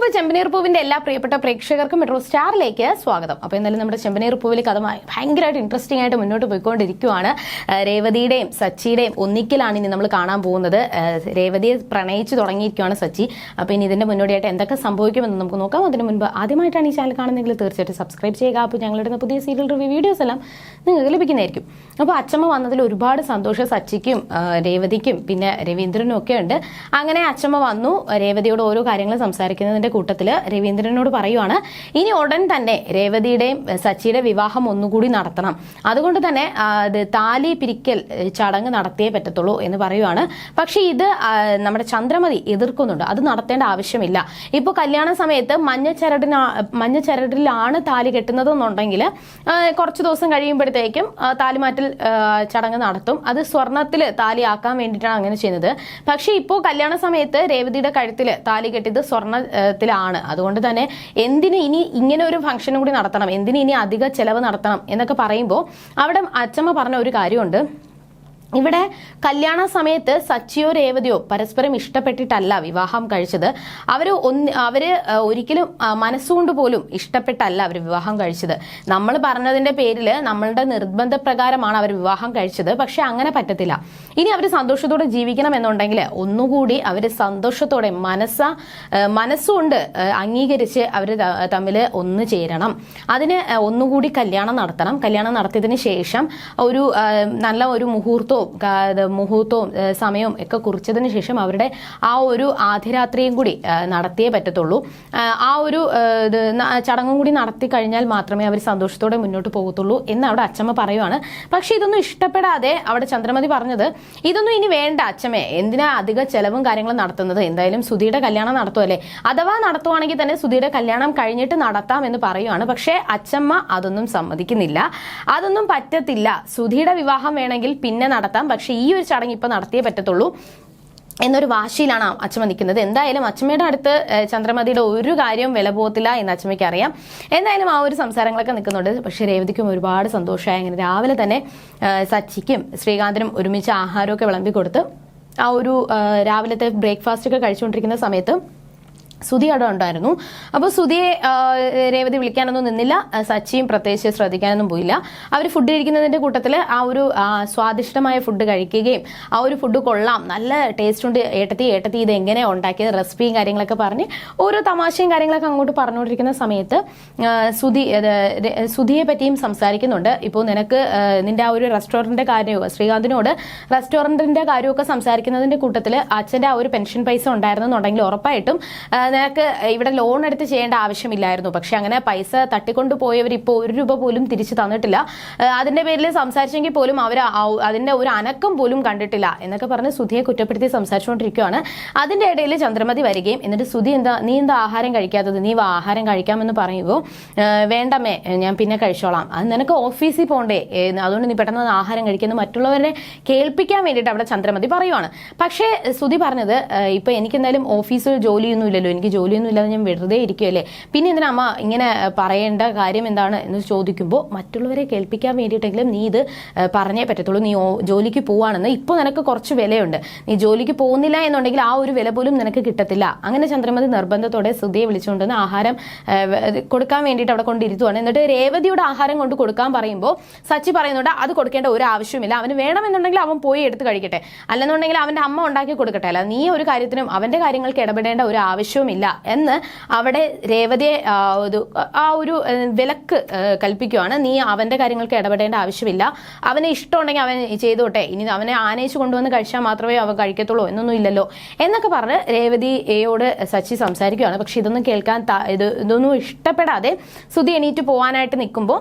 അപ്പോൾ ചെമ്പനീർ പൂവിന്റെ എല്ലാ പ്രിയപ്പെട്ട പ്രേക്ഷകർക്കും മെട്രോ സ്റ്റാറിലേക്ക് സ്വാഗതം. അപ്പോൾ എന്നാലും നമ്മുടെ ചെമ്പനീർ പൂവിൽ കഥ ഭയങ്കരമായിട്ട് ഇൻട്രസ്റ്റിംഗ് ആയിട്ട് മുന്നോട്ട് പോയിക്കൊണ്ടിരിക്കുകയാണ് രേവതിയുടെയും സച്ചിയുടെയും ഒന്നിക്കലാണ് ഇനി നമ്മൾ കാണാൻ പോകുന്നത്. രേവതിയെ പ്രണയിച്ചു തുടങ്ങിയിരിക്കുകയാണ് സച്ചി. അപ്പോൾ ഇനി ഇതിന്റെ മുന്നോടിയായിട്ട് എന്തൊക്കെ സംഭവിക്കുമെന്ന് നമുക്ക് നോക്കാം. അതിന് മുൻപ് ആദ്യമായിട്ടാണ് ഈ ചാനൽ കാണുന്നതെങ്കിൽ തീർച്ചയായിട്ടും സബ്സ്ക്രൈബ് ചെയ്യുക. അപ്പോൾ ഞങ്ങളുടെ പുതിയ സീരിയൽ റിവ്യൂ വീഡിയോസ് എല്ലാം നിങ്ങൾക്ക് ലഭിക്കുന്നതായിരിക്കും. അപ്പോൾ അച്ചമ്മ വന്നതിൽ ഒരുപാട് സന്തോഷം സച്ചിക്കും രേവതിക്കും പിന്നെ രവീന്ദ്രനും ഒക്കെ ഉണ്ട്. അങ്ങനെ അച്ചമ്മ വന്നു. രേവതിയോട് ഓരോ കാര്യങ്ങൾ സംസാരിക്കുന്നതിന്റെ കൂട്ടത്തിൽ രവീന്ദ്രനോട് പറയുവാണ് ഇനി ഉടൻ തന്നെ രേവതിയുടെയും സച്ചിയുടെ വിവാഹം ഒന്നുകൂടി നടത്തണം. അതുകൊണ്ട് തന്നെ താലി പിരിക്കൽ ചടങ്ങ് നടത്തിയേ പറ്റത്തുള്ളൂ എന്ന് പറയുവാണ്. പക്ഷേ ഇത് നമ്മുടെ ചന്ദ്രമതി എതിർക്കുന്നുണ്ട്. അത് നടത്തേണ്ട ആവശ്യമില്ല. ഇപ്പോൾ കല്യാണ സമയത്ത് മഞ്ഞച്ചരടിന മഞ്ഞച്ചരടിലാണ് താലി കെട്ടുന്നതെന്നുണ്ടെങ്കിൽ കുറച്ച് ദിവസം കഴിയുമ്പോഴത്തേക്കും താലിമാറ്റൽ ചടങ്ങ് നടത്തും. അത് സ്വർണത്തിൽ താലി ആക്കാൻ വേണ്ടിയിട്ടാണ് അങ്ങനെ ചെയ്യുന്നത്. പക്ഷേ ഇപ്പോൾ കല്യാണ സമയത്ത് രേവതിയുടെ കഴുത്തിൽ താലി കെട്ടിയത് സ്വർണത്തിലാണ് അതുകൊണ്ട് തന്നെ എന്തിന് ഇനി ഇങ്ങനെ ഒരു ഫംഗ്ഷനും കൂടി നടത്തണം? എന്തിന് ഇനി അധിക ചെലവ് നടത്തണം? എന്നൊക്കെ പറയുമ്പോൾ അവിടെ അച്ഛമ്മ പറഞ്ഞ ഒരു കാര്യമുണ്ട്. ഇവിടെ കല്യാണ സമയത്ത് സച്ചിയോ രേവതിയോ പരസ്പരം ഇഷ്ടപ്പെട്ടിട്ടല്ല വിവാഹം കഴിച്ചത്. അവർ ഒന്ന് അവർ ഒരിക്കലും മനസ്സുകൊണ്ട് പോലും ഇഷ്ടപ്പെട്ടല്ല അവർ വിവാഹം കഴിച്ചത്. നമ്മൾ പറഞ്ഞതിന്റെ പേരിൽ നമ്മളുടെ നിർബന്ധപ്രകാരമാണ് അവർ വിവാഹം കഴിച്ചത്. പക്ഷെ അങ്ങനെ പറ്റത്തില്ല. ഇനി അവർ സന്തോഷത്തോടെ ജീവിക്കണം എന്നുണ്ടെങ്കിൽ ഒന്നുകൂടി അവർ സന്തോഷത്തോടെ മനസ്സ മനസ്സുകൊണ്ട് അംഗീകരിച്ച് അവർ തമ്മിൽ ഒന്ന് ചേരണം. അതിന് ഒന്നുകൂടി കല്യാണം നടത്തണം. കല്യാണം നടത്തിയതിന് ശേഷം ഒരു നല്ല ഒരു മുഹൂർത്തവും ഇത് മുഹൂർത്തവും സമയവും ഒക്കെ കുറിച്ചതിന് ശേഷം അവരുടെ ആ ഒരു ആധിരാത്രിയും കൂടി നടത്തിയേ പറ്റത്തുള്ളൂ. ആ, ഒരു ചടങ്ങും കൂടി നടത്തി കഴിഞ്ഞാൽ മാത്രമേ അവർ സന്തോഷത്തോടെ മുന്നോട്ട് പോകത്തുള്ളൂ എന്ന് അവിടെ അച്ചമ്മ പറയുവാണ്. പക്ഷേ ഇതൊന്നും ഇഷ്ടപ്പെടാതെ അവിടെ ചന്ദ്രമതി പറഞ്ഞത് ഇതൊന്നും ഇനി വേണ്ട അച്ഛമ്മേ എന്തിനാ അധിക ചെലവും കാര്യങ്ങളും നടത്തുന്നത്? എന്തായാലും സുധിയുടെ കല്യാണം നടത്തുമല്ലേ അഥവാ നടത്തുവാണെങ്കിൽ തന്നെ സുധിയുടെ കല്യാണം കഴിഞ്ഞിട്ട് നടത്താം എന്ന് പറയുവാണ്. പക്ഷേ അച്ഛമ്മ അതൊന്നും സമ്മതിക്കുന്നില്ല. അതൊന്നും പറ്റത്തില്ല. സുധിയുടെ വിവാഹം വേണമെങ്കിൽ പിന്നെ നടത്താം പക്ഷേ ഈ ഒരു ചടങ്ങ് ഇപ്പൊ നടത്തിയേ പറ്റത്തുള്ളൂ എന്നൊരു വാശിയിലാണ് അച്ഛമ്മ നിൽക്കുന്നത് എന്തായാലും അച്ഛമ്മയുടെ അടുത്ത് ചന്ദ്രമതിയുടെ ഒരു കാര്യവും വില പോകത്തില്ല എന്ന് അച്ഛമ്മയ്ക്ക് അറിയാം എന്തായാലും ആ ഒരു സംസാരങ്ങളൊക്കെ നിൽക്കുന്നുണ്ട്. പക്ഷേ രേവതിക്കും ഒരുപാട് സന്തോഷമായി. അങ്ങനെ രാവിലെ തന്നെ സച്ചിക്കും ശ്രീകാന്തിനും ഒരുമിച്ച് ആഹാരമൊക്കെ വിളമ്പി കൊടുത്ത് ആ ഒരു രാവിലത്തെ ബ്രേക്ക്ഫാസ്റ്റ് ഒക്കെ കഴിച്ചുകൊണ്ടിരിക്കുന്ന സമയത്ത് സുധി അവിടെ ഉണ്ടായിരുന്നു. അപ്പോൾ സുധിയെ രേവതി വിളിക്കാനൊന്നും നിന്നില്ല. സച്ചിയും പ്രത്യേകിച്ച് ശ്രദ്ധിക്കാനൊന്നും പോയില്ല. അവർ ഫുഡ് കഴിക്കുന്നതിന്റെ കൂട്ടത്തിൽ ആ ഒരു സ്വാദിഷ്ടമായ ഫുഡ് കഴിക്കുകയും ആ ഒരു ഫുഡ് കൊള്ളാം. നല്ല ടേസ്റ്റ് ഉണ്ട്. ഏട്ടത്തി ഏട്ടത്തി ഇത് എങ്ങനെ ഉണ്ടാക്കിയത്? റെസിപ്പിയും കാര്യങ്ങളൊക്കെ പറഞ്ഞ് ഓരോ തമാശയും കാര്യങ്ങളൊക്കെ അങ്ങോട്ട് പറഞ്ഞുകൊണ്ടിരിക്കുന്ന സമയത്ത് സുധി സുധിയെ പറ്റിയും സംസാരിക്കുന്നുണ്ട്. ഇപ്പോൾ നിനക്ക് നിന്റെ ആ ഒരു റെസ്റ്റോറന്റിന്റെ കാര്യവും ശ്രീകാന്തിനോട് റെസ്റ്റോറന്റിന്റെ കാര്യമൊക്കെ സംസാരിക്കുന്നതിന്റെ കൂട്ടത്തിൽ അച്ഛന്റെ ആ ഒരു പെൻഷൻ പൈസ ഉണ്ടായിരുന്നെന്നുണ്ടെങ്കിൽ ഉറപ്പായിട്ടും നിനക്ക് ഇവിടെ ലോൺ എടുത്ത് ചെയ്യേണ്ട ആവശ്യമില്ലായിരുന്നു. പക്ഷെ അങ്ങനെ പൈസ തട്ടിക്കൊണ്ടു പോയവർ ഇപ്പോൾ ഒരു രൂപ പോലും തിരിച്ചു തന്നിട്ടില്ല. അതിന്റെ പേരിൽ സംസാരിച്ചെങ്കിൽ പോലും അവർ അതിന്റെ ഒരു അനക്കം പോലും കണ്ടിട്ടില്ല എന്നൊക്കെ പറഞ്ഞ് സുധിയെ കുറ്റപ്പെടുത്തി സംസാരിച്ചുകൊണ്ടിരിക്കുകയാണ്. അതിന്റെ ഇടയിൽ ചന്ദ്രമതി വരികയും എന്നിട്ട് സുധി എന്താ നീ എന്താ ആഹാരം കഴിക്കാത്തത്? നീ ആഹാരം കഴിക്കാമെന്ന് പറയുമ്പോൾ വേണ്ടമേ ഞാൻ പിന്നെ കഴിച്ചോളാം. അത് നിനക്ക് ഓഫീസിൽ പോകണ്ടേ അതുകൊണ്ട് നീ പെട്ടെന്ന് ആഹാരം കഴിക്കുന്നു മറ്റുള്ളവരെ കേൾപ്പിക്കാൻ വേണ്ടിയിട്ട് അവിടെ ചന്ദ്രമതി പറയുവാണ്. പക്ഷേ സുധി പറഞ്ഞത് ഇപ്പൊ എനിക്ക് എന്തായാലും ഓഫീസിൽ ജോലിയൊന്നും ഇല്ലല്ലോ എനിക്ക് ജോലിയൊന്നും ഇല്ലാതെ ഞാൻ വെറുതെ ഇരിക്കുകയല്ലേ പിന്നെ എന്തിനാ അമ്മ ഇങ്ങനെ പറയേണ്ട കാര്യം എന്താണ് എന്ന് ചോദിക്കുമ്പോൾ മറ്റുള്ളവരെ കേൾപ്പിക്കാൻ വേണ്ടിയിട്ടെങ്കിലും നീ ഇത് പറഞ്ഞേ പറ്റത്തുള്ളൂ. നീ ജോലിക്ക് പോവാണെന്ന്. ഇപ്പോൾ നിനക്ക് കുറച്ച് വിലയുണ്ട്. നീ ജോലിക്ക് പോകുന്നില്ല എന്നുണ്ടെങ്കിൽ ആ ഒരു വില പോലും നിനക്ക് കിട്ടത്തില്ല. അങ്ങനെ ചന്ദ്രമതി നിർബന്ധത്തോടെ സുധിയെ വിളിച്ചുകൊണ്ടുവന്ന് ആഹാരം കൊടുക്കാൻ വേണ്ടിയിട്ട് അവിടെ കൊണ്ടിരുത്തുവാണ് എന്നിട്ട് രേവതിയുടെ ആഹാരം കൊണ്ട് കൊടുക്കാൻ പറയുമ്പോൾ സച്ചി പറയുന്നുണ്ട് അത് കൊടുക്കേണ്ട ഒരു ആവശ്യമില്ല അവന് വേണമെന്നുണ്ടെങ്കിൽ അവൻ പോയി എടുത്ത് കഴിക്കട്ടെ. അല്ലെന്നുണ്ടെങ്കിൽ അവന്റെ അമ്മ ഉണ്ടാക്കി കൊടുക്കട്ടെ. അല്ല നീ ഒരു കാര്യത്തിനും അവന്റെ കാര്യങ്ങൾക്ക് ഇടപെടേണ്ട ഒരു ആവശ്യവുമില്ല എന്ന് അവിടെ രേവതിയെ ആ, ഒരു വിലക്ക് കൽപ്പിക്കുവാണ്. നീ അവന്റെ കാര്യങ്ങൾക്ക് ഇടപെടേണ്ട ആവശ്യമില്ല. അവനെ ഇഷ്ടമുണ്ടെങ്കിൽ അവൻ ചെയ്തോട്ടെ. ഇനി അവനെ ആനയിച്ച് കൊണ്ടുവന്ന് കഴിച്ചാൽ മാത്രമേ അവ കഴിക്കത്തുള്ളൂ എന്നൊന്നും ഇല്ലല്ലോ. എന്നൊക്കെ പറഞ്ഞ് രേവതി എയോട് സച്ചി സംസാരിക്കുകയാണ് പക്ഷെ ഇതൊന്നും കേൾക്കാൻ ഇത് ഇതൊന്നും ഇഷ്ടപ്പെടാതെ സുധി എണീറ്റ് പോകാനായിട്ട് നിൽക്കുമ്പോൾ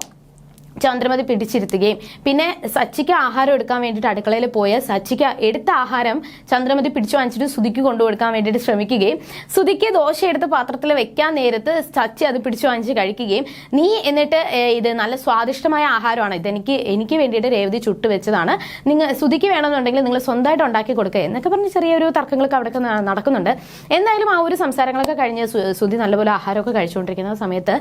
ചന്ദ്രമതി പിടിച്ചിരുത്തുകയും. പിന്നെ സച്ചിക്ക് ആഹാരം എടുക്കാൻ വേണ്ടിയിട്ട് അടുക്കളയിൽ പോയ സച്ചിക്ക് എടുത്ത ആഹാരം ചന്ദ്രമതി പിടിച്ചു വാങ്ങിച്ചിട്ട് സുധിക്ക് കൊണ്ടുകൊടുക്കാൻ വേണ്ടിയിട്ട് ശ്രമിക്കുകയും. സുധിക്ക് ദോശ എടുത്ത് പാത്രത്തിൽ വെക്കാൻ നേരത്ത് സച്ചി അത് പിടിച്ചു വാങ്ങിച്ച് കഴിക്കുകയും. നീ എന്നിട്ട് ഇത് നല്ല സ്വാദിഷ്ടമായ ആഹാരമാണ്. ഇതെനിക്ക് എനിക്ക് വേണ്ടിയിട്ട് രേവതി ചുട്ട് വെച്ചതാണ്. നിങ്ങൾ സുധിക്ക് വേണമെന്നുണ്ടെങ്കിൽ നിങ്ങൾ സ്വന്തമായിട്ട് ഉണ്ടാക്കി കൊടുക്കുക എന്നൊക്കെ പറഞ്ഞ് ചെറിയൊരു തർക്കങ്ങളൊക്കെ അവിടെ നടക്കുന്നുണ്ട്. എന്തായാലും ആ ഒരു സംസാരങ്ങളൊക്കെ കഴിഞ്ഞ് സുതി നല്ലപോലെ ആഹാരമൊക്കെ കഴിച്ചുകൊണ്ടിരിക്കുന്ന സമയത്ത്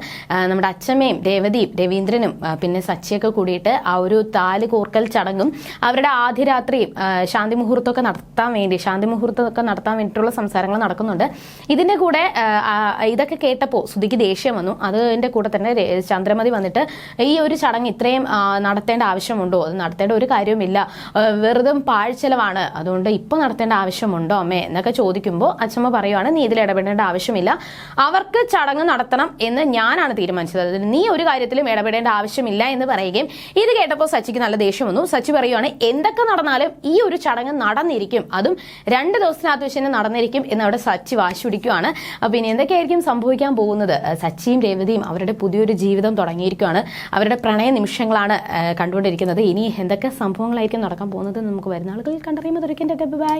നമ്മുടെ അച്ഛമ്മയും രേവതിയും രവീന്ദ്രനും പിന്നെ സച്ചിയൊക്കെ കൂടിയിട്ട് ആ ഒരു താൽ കോർക്കൽ ചടങ്ങും അവരുടെ ആദ്യ രാത്രിയും ശാന്തി മുഹൂർത്തമൊക്കെ നടത്താൻ വേണ്ടി ശാന്തി മുഹൂർത്തമൊക്കെ നടത്താൻ വേണ്ടിയിട്ടുള്ള സംസാരങ്ങൾ നടക്കുന്നുണ്ട്. ഇതിന്റെ കൂടെ ഇതൊക്കെ കേട്ടപ്പോൾ സുധിക്ക് ദേഷ്യം വന്നു. അതിന്റെ കൂടെ തന്നെ ചന്ദ്രമതി വന്നിട്ട് ഈ ഒരു ചടങ്ങ് ഇത്രയും നടത്തേണ്ട ആവശ്യമുണ്ടോ? അത് നടത്തേണ്ട ഒരു കാര്യവുമില്ല. വെറുതെ പാഴ്ചെലവാണ്. അതുകൊണ്ട് ഇപ്പോൾ നടത്തേണ്ട ആവശ്യമുണ്ടോ അമ്മേ? എന്നൊക്കെ ചോദിക്കുമ്പോൾ അച്ഛമ്മ പറയുവാണ് നീ ഇതിൽ ഇടപെടേണ്ട ആവശ്യമില്ല. അവർക്ക് ചടങ്ങ് നടത്തണം എന്ന് ഞാനാണ് തീരുമാനിച്ചത്. നീ ഒരു കാര്യത്തിലും ഇടപെടേണ്ട ആവശ്യമില്ല എന്ന് പറയുകയും ഇത് കേട്ടപ്പോൾ സച്ചിക്ക് നല്ല ദേഷ്യം വന്നു. സച്ചി പറയുവാണ് എന്തൊക്കെ നടന്നാലും ഈ ഒരു ചടങ്ങ് നടന്നിരിക്കും. അതും രണ്ട് ദിവസത്തിനകത്ത് വെച്ച് തന്നെ നടന്നിരിക്കും എന്ന് അവിടെ സച്ചി വാശി പിടിക്കുവാണ്. അപ്പൊ ഇനി എന്തൊക്കെയായിരിക്കും സംഭവിക്കാൻ പോകുന്നത്? സച്ചിയും രേവതിയും അവരുടെ പുതിയൊരു ജീവിതം തുടങ്ങിയിരിക്കുകയാണ് അവരുടെ പ്രണയ നിമിഷങ്ങളാണ് കണ്ടുകൊണ്ടിരിക്കുന്നത്. ഇനി എന്തൊക്കെ സംഭവങ്ങളായിരിക്കും നടക്കാൻ പോകുന്നത് നമുക്ക് വരുന്ന ആളുകളിൽ കണ്ടറിയുമ്പോൾ ബൈ